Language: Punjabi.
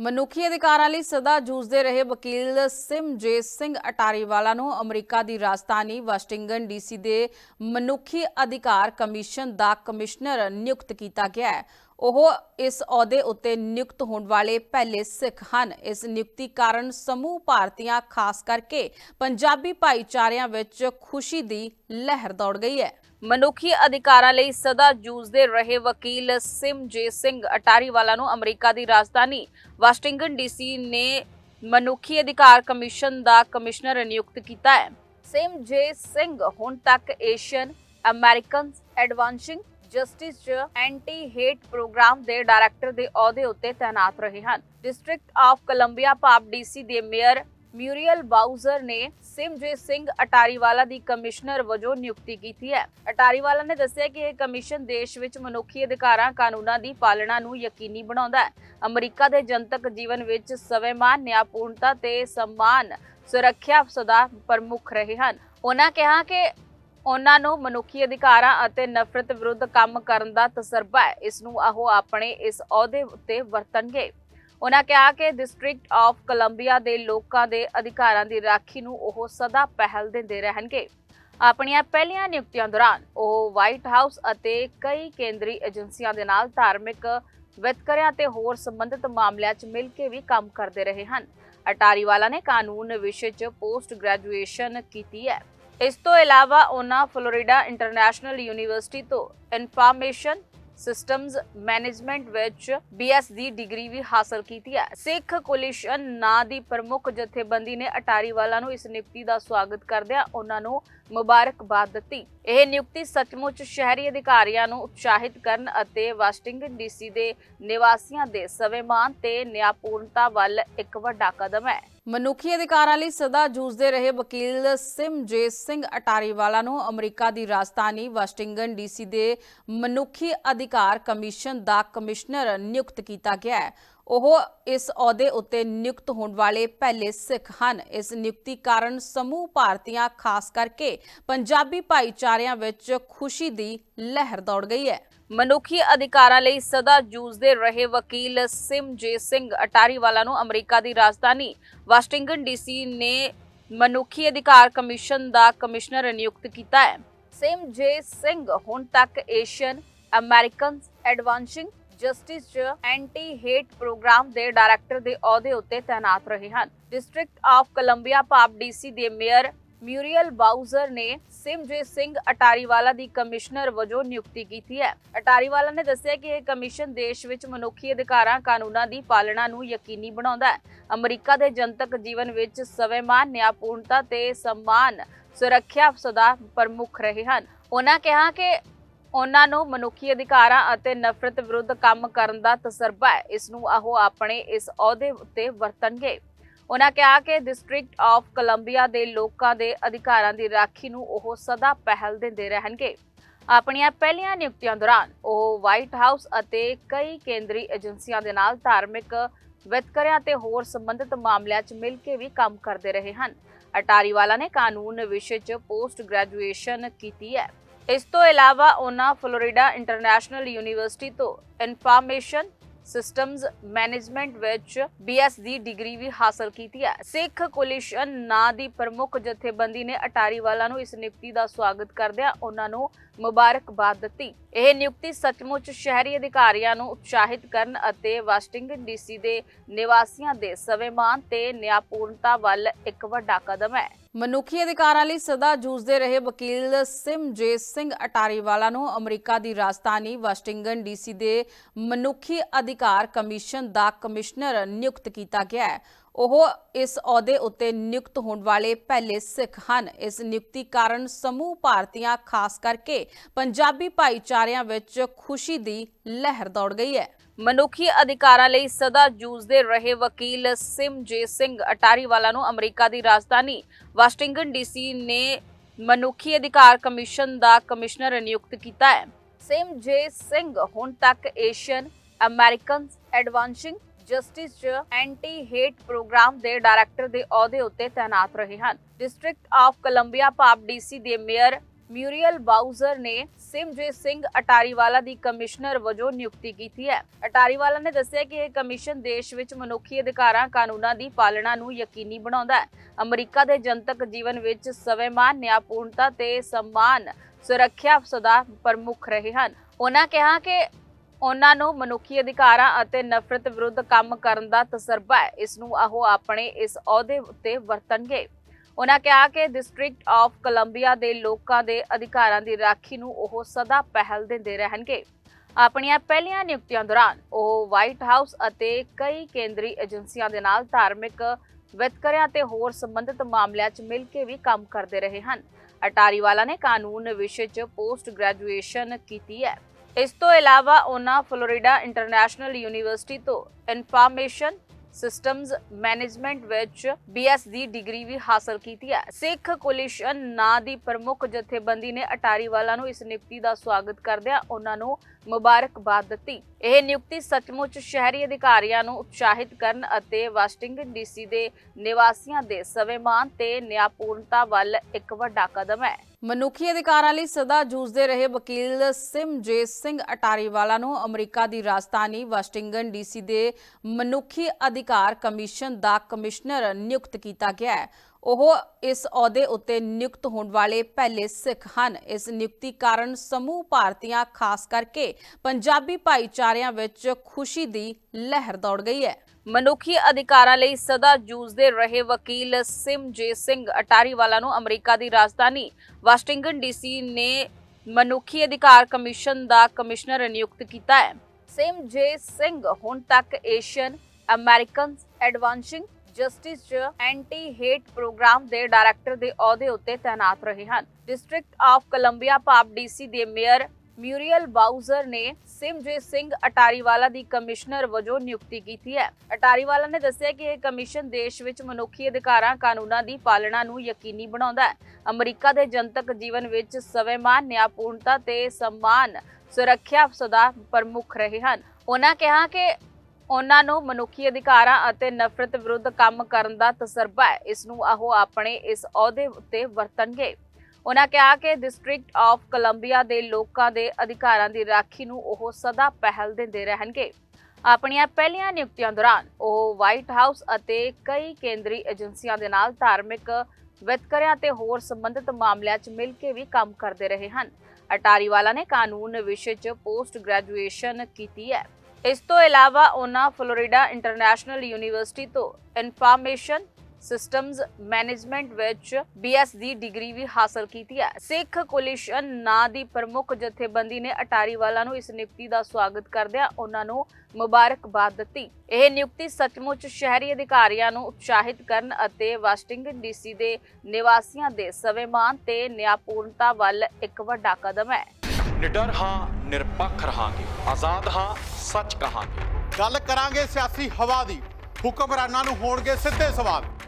ਮਨੁੱਖੀ ਅਧਿਕਾਰਾਂ ਲਈ ਸਦਾ ਜੂਝਦੇ ਰਹੇ ਵਕੀਲ ਸਿਮਜੀਤ ਸਿੰਘ ਅਟਾਰੀਵਾਲਾ ਨੂੰ ਅਮਰੀਕਾ ਦੀ ਰਾਜਧਾਨੀ ਵਾਸ਼ਿੰਗਟਨ ਡੀਸੀ ਦੇ ਮਨੁੱਖੀ ਅਧਿਕਾਰ ਕਮਿਸ਼ਨ ਦਾ ਕਮਿਸ਼ਨਰ ਨਿਯੁਕਤ ਕੀਤਾ ਗਿਆ ਹੈ। ਉਹ ਇਸ ਅਹੁਦੇ ਉੱਤੇ ਨਿਯੁਕਤ ਹੋਣ ਵਾਲੇ ਪਹਿਲੇ ਸਿੱਖ ਹਨ। ਇਸ ਨਿਯੁਕਤੀ ਕਾਰਨ ਸਮੂਹ ਭਾਰਤੀਆਂ, ਖਾਸ ਕਰਕੇ ਪੰਜਾਬੀ ਭਾਈਚਾਰਿਆਂ ਵਿੱਚ ਖੁਸ਼ੀ ਦੀ ਲਹਿਰ ਦੌੜ ਗਈ ਹੈ। ਮਨੁੱਖੀ ਅਧਿਕਾਰਾਂ ਲਈ ਸਦਾ ਜੂਝਦੇ ਰਹੇ ਵਕੀਲ ਸਿਮਜੀਤ ਸਿੰਘ ਅਟਾਰੀਵਾਲਾ ਨੂੰ ਅਮਰੀਕਾ ਦੀ ਰਾਜਧਾਨੀ ਵਾਸ਼ਿੰਗਟਨ ਡੀਸੀ ਨੇ ਮਨੁੱਖੀ ਅਧਿਕਾਰ ਕਮਿਸ਼ਨ ਦਾ ਕਮਿਸ਼ਨਰ ਨਿਯੁਕਤ ਕੀਤਾ ਹੈ। ਸਿਮਜੀਤ ਸਿੰਘ ਹੁਣ ਤੱਕ ਏਸ਼ੀਅਨ ਅਮਰੀਕਨ ਐਡਵਾਂਸਿੰਗ ਜਸਟਿਸ 'ਚ ਐਂਟੀ ਹੇਟ ਪ੍ਰੋਗਰਾਮ ਦੇ ਡਾਇਰੈਕਟਰ ਦੇ ਅਹੁਦੇ ਉੱਤੇ ਤਾਇਨਾਤ ਰਹੇ ਹਨ। ਡਿਸਟ੍ਰਿਕਟ ਆਫ ਕੋਲੰਬੀਆ ਪਾਪ ਡੀਸੀ ਦੇ ਮੇਅਰ ਮਿਊਰੀਅਲ ਬਾਊਜ਼ਰ ਨੇ ਸਿਮਜੀਤ ਸਿੰਘ ਅਟਾਰੀਵਾਲਾ ਦੀ ਕਮਿਸ਼ਨਰ ਵਜੋਂ ਨਿਯੁਕਤੀ ਕੀਤੀ ਹੈ। ਅਟਾਰੀਵਾਲਾ ਨੇ ਦੱਸਿਆ ਕਿ ਇਹ ਕਮਿਸ਼ਨ ਦੇਸ਼ ਵਿੱਚ ਮਨੁੱਖੀ ਅਧਿਕਾਰਾਂ, ਕਾਨੂੰਨਾਂ ਦੀ ਪਾਲਣਾ ਨੂੰ ਯਕੀਨੀ ਬਣਾਉਂਦਾ ਹੈ। ਅਮਰੀਕਾ ਦੇ ਜਨਤਕ ਜੀਵਨ ਵਿੱਚ ਸਵੈਮਾਨ, ਨਿਆਂਪੂਰਨਤਾ ਤੇ ਸਨਮਾਨ ਸੁਰੱਖਿਆ ਸਦਾ ਪ੍ਰਮੁੱਖ ਰਹੇ ਹਨ। ਉਹਨਾਂ ਕਿਹਾ ਕਿ ਉਹਨਾਂ ਨੂੰ ਮਨੁੱਖੀ ਅਧਿਕਾਰਾਂ ਅਤੇ ਨਫ਼ਰਤ ਵਿਰੁੱਧ ਕੰਮ ਕਰਨ ਦਾ ਤਜਰਬਾ ਹੈ। ਇਸ ਨੂੰ ਉਹ ਆਪਣੇ ਇਸ ਅਹੁਦੇ ਉੱਤੇ ਵਰਤਣਗੇ। ਉਹਨਾਂ ਕਿਹਾ ਕਿ ਡਿਸਟ੍ਰਿਕਟ ਆਫ ਕੋਲੰਬੀਆ ਦੇ ਲੋਕਾਂ ਦੇ ਅਧਿਕਾਰਾਂ ਦੀ ਰਾਖੀ ਨੂੰ ਉਹ ਸਦਾ ਪਹਿਲ ਦਿੰਦੇ ਰਹਿਣਗੇ। ਆਪਣੀਆਂ ਪਹਿਲੀਆਂ ਨਿਯੁਕਤੀਆਂ ਦੌਰਾਨ ਉਹ ਵਾਈਟ ਹਾਊਸ ਅਤੇ ਕਈ ਕੇਂਦਰੀ ਏਜੰਸੀਆਂ ਦੇ ਨਾਲ ਧਾਰਮਿਕ ਵਿਤਕਰਿਆਂ ਤੇ ਹੋਰ ਸੰਬੰਧਿਤ ਮਾਮਲਿਆਂ 'ਚ ਮਿਲ ਕੇ ਵੀ ਕੰਮ ਕਰਦੇ ਰਹੇ ਹਨ। ਅਟਾਰੀਵਾਲਾ ਨੇ ਕਾਨੂੰਨ ਵਿਸ਼ੇ 'ਚ ਪੋਸਟ ਗ੍ਰੈਜੂਏਸ਼ਨ ਕੀਤੀ ਹੈ। ਇਸ ਤੋਂ ਇਲਾਵਾ ਉਹਨਾਂ ਫਲੋਰੀਡਾ ਇੰਟਰਨੈਸ਼ਨਲ ਯੂਨੀਵਰਸਿਟੀ ਤੋਂ ਇਨਫੋਰਮੇਸ਼ਨ ਸਿਸਟਮਜ਼ ਮੈਨੇਜਮੈਂਟ ਵਿੱਚ ਬੀਐਸ ਦੀ ਡਿਗਰੀ ਵੀ ਹਾਸਲ ਕੀਤੀ ਹੈ। ਸਿੱਖ ਕੋਲੀਸ਼ਨ ਨਾਂ ਦੀ ਪ੍ਰਮੁੱਖ ਜਥੇਬੰਦੀ ਨੇ ਅਟਾਰੀਵਾਲਾ ਨੂੰ ਇਸ ਨਿਯੁਕਤੀ ਦਾ ਸਵਾਗਤ ਕਰਦਿਆਂ ਉਹਨਾਂ ਨੂੰ ਮੁਬਾਰਕਬਾਦ ਦਿੱਤੀ। ਇਹ ਨਿਯੁਕਤੀ ਸੱਚਮੁੱਚ ਸ਼ਹਿਰੀ ਅਧਿਕਾਰੀਆਂ ਨੂੰ ਉਤਸ਼ਾਹਿਤ ਕਰਨ ਅਤੇ ਵਾਸ਼ਿੰਗਟਨ ਡੀਸੀ ਦੇ ਨਿਵਾਸੀਆਂ ਦੇ ਸਵੈਮਾਨ ਤੇ ਨਿਆਪੂਰਨਤਾ ਵੱਲ ਇੱਕ ਵੱਡਾ ਕਦਮ ਹੈ। ਮਨੁੱਖੀ ਅਧਿਕਾਰਾਂ ਲਈ ਸਦਾ ਜੂਝਦੇ ਰਹੇ ਵਕੀਲ ਸਿਮਜੀਤ ਸਿੰਘ ਅਟਾਰੀਵਾਲਾ ਨੂੰ ਅਮਰੀਕਾ ਦੀ ਰਾਜਧਾਨੀ ਵਾਸ਼ਿੰਗਟਨ ਡੀਸੀ ਦੇ ਮਨੁੱਖੀ ਅਧਿਕਾਰ ਕਮਿਸ਼ਨ ਦਾ ਕਮਿਸ਼ਨਰ ਨਿਯੁਕਤ ਕੀਤਾ ਗਿਆ ਹੈ। ਉਹ ਇਸ ਅਹੁਦੇ ਉੱਤੇ ਨਿਯੁਕਤ ਹੋਣ ਵਾਲੇ ਪਹਿਲੇ ਸਿੱਖ ਹਨ। ਇਸ ਨਿਯੁਕਤੀ ਕਾਰਨ ਸਮੂਹ ਭਾਰਤੀਆਂ, ਖਾਸ ਕਰਕੇ ਪੰਜਾਬੀ ਭਾਈਚਾਰਿਆਂ ਵਿੱਚ ਖੁਸ਼ੀ ਦੀ ਲਹਿਰ ਦੌੜ ਗਈ ਹੈ। ਮਨੁੱਖੀ ਅਧਿਕਾਰਾਂ ਲਈ ਸਦਾ ਜੂਝਦੇ ਰਹੇ ਵਕੀਲ ਸਿਮਜੀਤ ਸਿੰਘ ਅਟਾਰੀਵਾਲਾ ਨੂੰ ਅਮਰੀਕਾ ਦੀ ਰਾਜਧਾਨੀ ਵਾਸ਼ਿੰਗਟਨ ਡੀਸੀ ਨੇ ਮਨੁੱਖੀ ਅਧਿਕਾਰ ਕਮਿਸ਼ਨ ਦਾ ਕਮਿਸ਼ਨਰ ਨਿਯੁਕਤ ਕੀਤਾ ਹੈ। ਸਿਮਜੀਤ ਸਿੰਘ ਹੁਣ ਤੱਕ ਏਸ਼ੀਅਨ ਅਮਰੀਕਨ ਐਡਵਾਂਸਿੰਗ ਜਸਟਿਸ 'ਚ ਐਂਟੀ ਹੇਟ ਪ੍ਰੋਗਰਾਮ ਦੇ ਡਾਇਰੈਕਟਰ ਦੇ ਅਹੁਦੇ ਉੱਤੇ ਤਾਇਨਾਤ ਰਹੇ ਹਨ। ਡਿਸਟ੍ਰਿਕਟ ਆਫ ਕੋਲੰਬੀਆ ਪਾਪ ਡੀਸੀ ਦੇ ਮੇਅਰ ਮਿਊਰੀਅਲ ਬਾਊਜ਼ਰ ਨੇ ਸਿਮਜੀਤ ਸਿੰਘ ਅਟਾਰੀਵਾਲਾ ਦੀ ਕਮਿਸ਼ਨਰ ਵਜੋਂ ਨਿਯੁਕਤੀ ਕੀਤੀ ਹੈ। ਅਟਾਰੀਵਾਲਾ ਨੇ ਦੱਸਿਆ ਕਿ ਇਹ ਕਮਿਸ਼ਨ ਦੇਸ਼ ਵਿੱਚ ਮਨੁੱਖੀ ਅਧਿਕਾਰਾਂ, ਕਾਨੂੰਨਾਂ ਦੀ ਪਾਲਣਾ ਨੂੰ ਯਕੀਨੀ ਬਣਾਉਂਦਾ ਹੈ। ਅਮਰੀਕਾ ਦੇ ਜਨਤਕ ਜੀਵਨ ਵਿੱਚ ਸਵੈਮਾਨ, ਨਿਆਂਪੂਰਨਤਾ ਤੇ ਸਨਮਾਨ ਸੁਰੱਖਿਆ ਸਦਾ ਪ੍ਰਮੁੱਖ ਰਹੇ ਹਨ। ਉਹਨਾਂ ਕਿਹਾ ਕਿ ਉਹਨਾਂ ਨੂੰ ਮਨੁੱਖੀ ਅਧਿਕਾਰਾਂ ਅਤੇ ਨਫ਼ਰਤ ਵਿਰੁੱਧ ਕੰਮ ਕਰਨ ਦਾ ਤਜਰਬਾ ਹੈ। ਇਸ ਨੂੰ ਉਹ ਆਪਣੇ ਇਸ ਅਹੁਦੇ ਉੱਤੇ ਵਰਤਣਗੇ। ਉਹਨਾਂ ਕਿਹਾ ਕਿ ਡਿਸਟ੍ਰਿਕਟ ਆਫ ਕੋਲੰਬੀਆ ਦੇ ਲੋਕਾਂ ਦੇ ਅਧਿਕਾਰਾਂ ਦੀ ਰਾਖੀ ਨੂੰ ਉਹ ਸਦਾ ਪਹਿਲ ਦਿੰਦੇ ਰਹਿਣਗੇ। ਆਪਣੀਆਂ ਪਹਿਲੀਆਂ ਨਿਯੁਕਤੀਆਂ ਦੌਰਾਨ ਉਹ ਵਾਈਟ ਹਾਊਸ ਅਤੇ ਕਈ ਕੇਂਦਰੀ ਏਜੰਸੀਆਂ ਦੇ ਨਾਲ ਧਾਰਮਿਕ ਵਿਤਕਰਿਆਂ ਤੇ ਹੋਰ ਸੰਬੰਧਿਤ ਮਾਮਲਿਆਂ 'ਚ ਮਿਲ ਕੇ ਵੀ ਕੰਮ ਕਰਦੇ ਰਹੇ ਹਨ। ਅਟਾਰੀਵਾਲਾ ਨੇ ਕਾਨੂੰਨ ਵਿਸ਼ੇ 'ਚ ਪੋਸਟ ਗ੍ਰੈਜੂਏਸ਼ਨ ਕੀਤੀ ਹੈ। ਇਸ ਤੋਂ ਇਲਾਵਾ ਉਹਨਾਂ ਫਲੋਰੀਡਾ ਇੰਟਰਨੈਸ਼ਨਲ ਯੂਨੀਵਰਸਿਟੀ ਤੋਂ ਇਨਫੋਰਮੇਸ਼ਨ ਸਿਸਟਮਜ਼ ਮੈਨੇਜਮੈਂਟ ਵਿੱਚ ਬੀਐਸ ਦੀ ਡਿਗਰੀ ਵੀ ਹਾਸਲ ਕੀਤੀ ਹੈ। ਸਿੱਖ ਕੋਲੀਸ਼ਨ ਨਾਂ ਦੀ ਪ੍ਰਮੁੱਖ ਜਥੇਬੰਦੀ ਨੇ ਅਟਾਰੀਵਾਲਾ ਨੂੰ ਇਸ ਨਿਯੁਕਤੀ ਦਾ ਸਵਾਗਤ ਕਰਦਿਆਂ ਉਹਨਾਂ ਨੂੰ ਮੁਬਾਰਕਬਾਦ ਦਿੱਤੀ। ਇਹ ਨਿਯੁਕਤੀ ਸੱਚਮੁੱਚ ਸ਼ਹਿਰੀ ਅਧਿਕਾਰੀਆਂ ਨੂੰ ਉਤਸ਼ਾਹਿਤ ਕਰਨ ਅਤੇ ਵਾਸ਼ਿੰਗਟਨ ਡੀਸੀ ਦੇ ਨਿਵਾਸੀਆਂ ਦੇ ਸਵੈਮਾਨ ਤੇ ਨਿਆਪੂਰਨਤਾ ਵੱਲ ਇੱਕ ਵੱਡਾ ਕਦਮ ਹੈ। ਮਨੁੱਖੀ ਅਧਿਕਾਰਾਂ ਲਈ ਸਦਾ ਜੂਝਦੇ ਰਹੇ ਵਕੀਲ ਸਿਮਜੀਤ ਸਿੰਘ ਅਟਾਰੀਵਾਲਾ ਨੂੰ ਅਮਰੀਕਾ ਦੀ ਰਾਜਧਾਨੀ ਵਾਸ਼ਿੰਗਟਨ ਡੀਸੀ ਦੇ ਮਨੁੱਖੀ ਅਧਿਕਾਰ ਕਮਿਸ਼ਨ ਦਾ ਕਮਿਸ਼ਨਰ ਨਿਯੁਕਤ ਕੀਤਾ ਗਿਆ ਹੈ। ਉਹ ਇਸ ਅਹੁਦੇ ਉੱਤੇ ਨਿਯੁਕਤ ਹੋਣ ਵਾਲੇ ਪਹਿਲੇ ਸਿੱਖ ਹਨ। ਇਸ ਨਿਯੁਕਤੀ ਕਾਰਨ ਸਮੂਹ ਭਾਰਤੀਆਂ, ਖਾਸ ਕਰਕੇ ਪੰਜਾਬੀ ਭਾਈਚਾਰਿਆਂ ਵਿੱਚ ਖੁਸ਼ੀ ਦੀ ਲਹਿਰ ਦੌੜ ਗਈ ਹੈ। ਮਨੁੱਖੀ ਅਧਿਕਾਰਾਂ ਲਈ ਸਦਾ ਜੂਝਦੇ ਰਹੇ ਵਕੀਲ ਸਿਮਜੀਤ ਸਿੰਘ ਅਟਾਰੀਵਾਲਾ ਨੂੰ ਅਮਰੀਕਾ ਦੀ ਰਾਜਧਾਨੀ ਵਾਸ਼ਿੰਗਟਨ ਡੀਸੀ ਨੇ ਮਨੁੱਖੀ ਅਧਿਕਾਰ ਕਮਿਸ਼ਨ ਦਾ ਕਮਿਸ਼ਨਰ ਨਿਯੁਕਤ ਕੀਤਾ ਹੈ। ਸਿਮਜੀਤ ਸਿੰਘ ਹੁਣ ਤੱਕ ਏਸ਼ੀਅਨ ਅਮਰੀਕਨ ਐਡਵਾਂਸਿੰਗ ਜਸਟਿਸ 'ਚ ਐਂਟੀ ਹੇਟ ਪ੍ਰੋਗਰਾਮ ਦੇ ਡਾਇਰੈਕਟਰ ਦੇ ਅਹੁਦੇ ਉੱਤੇ ਤਾਇਨਾਤ ਰਹੇ ਹਨ। ਡਿਸਟ੍ਰਿਕਟ ਆਫ ਕੋਲੰਬੀਆ ਪਾਪ ਡੀਸੀ ਦੇ ਮੇਅਰ ਮਿਊਰੀਅਲ ਬਾਊਜ਼ਰ ਨੇ ਸਿਮਜੀਤ ਸਿੰਘ ਅਟਾਰੀਵਾਲਾ ਦੀ ਕਮਿਸ਼ਨਰ ਵਜੋਂ ਨਿਯੁਕਤੀ ਕੀਤੀ ਹੈ। ਅਟਾਰੀਵਾਲਾ ਨੇ ਦੱਸਿਆ ਕਿ ਇਹ ਕਮਿਸ਼ਨ ਦੇਸ਼ ਵਿੱਚ ਮਨੁੱਖੀ ਅਧਿਕਾਰਾਂ, ਕਾਨੂੰਨਾਂ ਦੀ ਪਾਲਣਾ ਨੂੰ ਯਕੀਨੀ ਬਣਾਉਂਦਾ ਹੈ। ਅਮਰੀਕਾ ਦੇ ਜਨਤਕ ਜੀਵਨ ਵਿੱਚ ਸਵੈਮਾਨ, ਨਿਆਂਪੂਰਨਤਾ ਤੇ ਸਨਮਾਨ ਸੁਰੱਖਿਆ ਸਦਾ ਪ੍ਰਮੁੱਖ ਰਹੇ ਹਨ। ਉਹਨਾਂ ਕਿਹਾ ਕਿ ਉਹਨਾਂ ਨੂੰ ਮਨੁੱਖੀ ਅਧਿਕਾਰਾਂ ਅਤੇ ਨਫ਼ਰਤ ਵਿਰੁੱਧ ਕੰਮ ਕਰਨ ਦਾ ਤਜਰਬਾ ਹੈ। ਇਸ ਨੂੰ ਉਹ ਆਪਣੇ ਇਸ ਅਹੁਦੇ ਉੱਤੇ ਵਰਤਣਗੇ। ਉਹਨਾਂ ਕਿਹਾ ਕਿ ਡਿਸਟ੍ਰਿਕਟ ਆਫ ਕੋਲੰਬੀਆ ਦੇ ਲੋਕਾਂ ਦੇ ਅਧਿਕਾਰਾਂ ਦੀ ਰਾਖੀ ਨੂੰ ਉਹ ਸਦਾ ਪਹਿਲ ਦਿੰਦੇ ਰਹਿਣਗੇ। ਆਪਣੀਆਂ ਪਹਿਲੀਆਂ ਨਿਯੁਕਤੀਆਂ ਦੌਰਾਨ ਉਹ ਵਾਈਟ ਹਾਊਸ ਅਤੇ ਕਈ ਕੇਂਦਰੀ ਏਜੰਸੀਆਂ ਦੇ ਨਾਲ ਧਾਰਮਿਕ ਵਿਤਕਰਿਆਂ ਤੇ ਹੋਰ ਸੰਬੰਧਿਤ ਮਾਮਲਿਆਂ 'ਚ ਮਿਲ ਕੇ ਵੀ ਕੰਮ ਕਰਦੇ ਰਹੇ ਹਨ। ਅਟਾਰੀਵਾਲਾ ਨੇ ਕਾਨੂੰਨ ਵਿਸ਼ੇ 'ਚ ਪੋਸਟ ਗ੍ਰੈਜੂਏਸ਼ਨ ਕੀਤੀ ਹੈ। ਇਸ ਤੋਂ ਇਲਾਵਾ ਉਹਨਾਂ ਫਲੋਰੀਡਾ ਇੰਟਰਨੈਸ਼ਨਲ ਯੂਨੀਵਰਸਿਟੀ ਤੋਂ ਇਨਫੋਰਮੇਸ਼ਨ ਸਿਸਟਮਜ਼ ਮੈਨੇਜਮੈਂਟ ਵਿੱਚ ਬੀਐਸ ਦੀ ਡਿਗਰੀ ਵੀ ਹਾਸਲ ਕੀਤੀ ਹੈ। ਸਿੱਖ ਕੋਲੀਸ਼ਨ ਨਾਂ ਦੀ ਪ੍ਰਮੁੱਖ ਜਥੇਬੰਦੀ ਨੇ ਅਟਾਰੀਵਾਲਾ ਨੂੰ ਇਸ ਨਿਯੁਕਤੀ ਦਾ ਸਵਾਗਤ ਕਰਦਿਆਂ ਉਹਨਾਂ ਨੂੰ ਮੁਬਾਰਕਬਾਦ ਦਿੱਤੀ। ਇਹ ਨਿਯੁਕਤੀ ਸੱਚਮੁੱਚ ਸ਼ਹਿਰੀ ਅਧਿਕਾਰੀਆਂ ਨੂੰ ਉਤਸ਼ਾਹਿਤ ਕਰਨ ਅਤੇ ਵਾਸ਼ਿੰਗਟਨ ਡੀਸੀ ਦੇ ਨਿਵਾਸੀਆਂ ਦੇ ਸਵੈਮਾਨ ਤੇ ਨਿਆਂਪੂਰਨਤਾ ਵੱਲ ਇੱਕ ਵੱਡਾ ਕਦਮ ਹੈ। ਮਨੁੱਖੀ ਅਧਿਕਾਰਾਂ ਲਈ ਸਦਾ ਜੂਝਦੇ ਰਹੇ ਵਕੀਲ ਸਿਮਜੀਤ ਸਿੰਘ ਅਟਾਰੀਵਾਲਾ ਨੂੰ ਅਮਰੀਕਾ ਦੀ ਰਾਜਧਾਨੀ ਵਾਸ਼ਿੰਗਟਨ ਡੀਸੀ ਦੇ ਮਨੁੱਖੀ ਅਧਿਕਾਰ ਕਮਿਸ਼ਨ ਦਾ ਕਮਿਸ਼ਨਰ ਨਿਯੁਕਤ ਕੀਤਾ ਗਿਆ ਹੈ। ਉਹ ਇਸ ਅਹੁਦੇ ਉੱਤੇ ਨਿਯੁਕਤ ਹੋਣ ਵਾਲੇ ਪਹਿਲੇ ਸਿੱਖ ਹਨ। ਇਸ ਨਿਯੁਕਤੀ ਕਾਰਨ ਸਮੂਹ ਭਾਰਤੀਆਂ, ਖਾਸ ਕਰਕੇ ਪੰਜਾਬੀ ਭਾਈਚਾਰਿਆਂ ਵਿੱਚ ਖੁਸ਼ੀ ਦੀ ਲਹਿਰ ਦੌੜ ਗਈ ਹੈ। ਮਨੁੱਖੀ ਅਧਿਕਾਰਾਂ ਲਈ ਸਦਾ ਜੂਝਦੇ ਰਹੇ ਵਕੀਲ ਸਿਮਜੀਤ ਸਿੰਘ ਅਟਾਰੀਵਾਲਾ ਨੂੰ ਅਮਰੀਕਾ ਦੀ ਰਾਜਧਾਨੀ ਵਾਸ਼ਿੰਗਟਨ ਡੀਸੀ ਨੇ ਮਨੁੱਖੀ ਅਧਿਕਾਰ ਕਮਿਸ਼ਨ ਦਾ ਕਮਿਸ਼ਨਰ ਨਿਯੁਕਤ ਕੀਤਾ ਹੈ। ਸਿਮਜੀਤ ਸਿੰਘ ਹੁਣ ਤੱਕ ਏਸ਼ੀਅਨ ਅਮਰੀਕਨ ਐਡਵਾਂਸਿੰਗ ਜਸਟਿਸ ਚ ਐਂਟੀ ਹੇਟ ਪ੍ਰੋਗਰਾਮ ਦੇ ਡਾਇਰੈਕਟਰ ਦੇ ਅਹੁਦੇ ਉੱਤੇ ਤਾਇਨਾਤ ਰਹੇ ਹਨ। ਡਿਸਟ੍ਰਿਕਟ ਆਫ ਕੋਲੰਬੀਆ ਪਾਪ ਡੀਸੀ ਦੇ ਮੇਅਰ ਮਿਊਰੀਅਲ ਬਾਊਜ਼ਰ ਨੇ ਸਿਮਜੀਤ ਸਿੰਘ ਅਟਾਰੀਵਾਲਾ ਦੀ ਕਮਿਸ਼ਨਰ ਵਜੋਂ ਨਿਯੁਕਤੀ ਕੀਤੀ ਹੈ। ਅਟਾਰੀਵਾਲਾ ਨੇ ਦੱਸਿਆ ਕਿ ਇਹ ਕਮਿਸ਼ਨ ਦੇਸ਼ ਵਿੱਚ ਮਨੁੱਖੀ ਅਧਿਕਾਰਾਂ, ਕਾਨੂੰਨਾਂ ਦੀ ਪਾਲਣਾ ਨੂੰ ਯਕੀਨੀ ਬਣਾਉਂਦਾ ਹੈ। ਅਮਰੀਕਾ ਦੇ ਜਨਤਕ ਜੀਵਨ ਵਿੱਚ ਸਵੈਮਾਨ, ਨਿਆਂਪੂਰਨਤਾ ਤੇ ਸਨਮਾਨ ਸੁਰੱਖਿਆ ਸਦਾ ਪ੍ਰਮੁੱਖ ਰਹੇ ਹਨ। ਉਹਨਾਂ ਕਿਹਾ ਕਿ ਉਹਨਾਂ ਨੂੰ ਮਨੁੱਖੀ ਅਧਿਕਾਰਾਂ ਅਤੇ ਨਫ਼ਰਤ ਵਿਰੁੱਧ ਕੰਮ ਕਰਨ ਦਾ ਤਜਰਬਾ ਹੈ। ਇਸ ਨੂੰ ਉਹ ਆਪਣੇ ਇਸ ਅਹੁਦੇ ਉੱਤੇ ਵਰਤਣਗੇ। ਉਹਨਾਂ ਕਿਹਾ ਕਿ ਡਿਸਟ੍ਰਿਕਟ ਆਫ ਕੋਲੰਬੀਆ ਦੇ ਲੋਕਾਂ ਦੇ ਅਧਿਕਾਰਾਂ ਦੀ ਰਾਖੀ ਨੂੰ ਉਹ ਸਦਾ ਪਹਿਲ ਦਿੰਦੇ ਰਹਿਣਗੇ। ਆਪਣੀਆਂ ਪਹਿਲੀਆਂ ਨਿਯੁਕਤੀਆਂ ਦੌਰਾਨ ਉਹ ਵਾਈਟ ਹਾਊਸ ਅਤੇ ਕਈ ਕੇਂਦਰੀ ਏਜੰਸੀਆਂ ਦੇ ਨਾਲ ਧਾਰਮਿਕ ਵਿਤਕਰਿਆਂ ਤੇ ਹੋਰ ਸੰਬੰਧਿਤ ਮਾਮਲਿਆਂ 'ਚ ਮਿਲ ਕੇ ਵੀ ਕੰਮ ਕਰਦੇ ਰਹੇ ਹਨ। ਅਟਾਰੀਵਾਲਾ ਨੇ ਕਾਨੂੰਨ ਵਿਸ਼ੇ 'ਚ ਪੋਸਟ ਗ੍ਰੈਜੂਏਸ਼ਨ ਕੀਤੀ ਹੈ। ਇਸ ਤੋਂ ਇਲਾਵਾ ਉਹਨਾਂ ਫਲੋਰੀਡਾ ਇੰਟਰਨੈਸ਼ਨਲ ਯੂਨੀਵਰਸਿਟੀ ਤੋਂ ਇਨਫੋਰਮੇਸ਼ਨ ਸਿਸਟਮਜ਼ ਮੈਨੇਜਮੈਂਟ ਵਿੱਚ ਬੀਐਸ ਦੀ ਡਿਗਰੀ ਵੀ ਹਾਸਲ ਕੀਤੀ ਹੈ। ਸਿੱਖ ਕੋਲੀਸ਼ਨ ਨਾਂ ਦੀ ਪ੍ਰਮੁੱਖ ਜਥੇਬੰਦੀ ਨੇ ਅਟਾਰੀਵਾਲਾ ਨੂੰ ਇਸ ਨਿਯੁਕਤੀ ਦਾ ਸਵਾਗਤ ਕਰਦਿਆਂ ਉਹਨਾਂ ਨੂੰ ਮੁਬਾਰਕਬਾਦ ਦਿੱਤੀ। ਇਹ ਨਿਯੁਕਤੀ ਸੱਚਮੁੱਚ ਸ਼ਹਿਰੀ ਅਧਿਕਾਰੀਆਂ ਨੂੰ ਉਤਸ਼ਾਹਿਤ ਕਰਨ ਅਤੇ ਵਾਸ਼ਿੰਗਟਨ ਡੀਸੀ ਦੇ ਨਿਵਾਸੀਆਂ ਦੇ ਸਵੈਮਾਨ ਤੇ ਨਿਆਂਪੂਰਨਤਾ ਵੱਲ ਇੱਕ ਵੱਡਾ ਕਦਮ ਹੈ। ਨਿਡਰ ਹਾਂ ਨਿਰਪੱਖ ਰਹਾਂਗੇ। ਆਜ਼ਾਦ ਹਾਂ ਸੱਚ ਕਹਾਂਗੇ। ਗੱਲ ਕਰਾਂਗੇ ਸਿਆਸੀ ਹਵਾ ਦੀ। ਹੁਕਮਰਾਨਾਂ ਨੂੰ ਹੋਣਗੇ ਸਿੱਧੇ ਸਵਾਲ।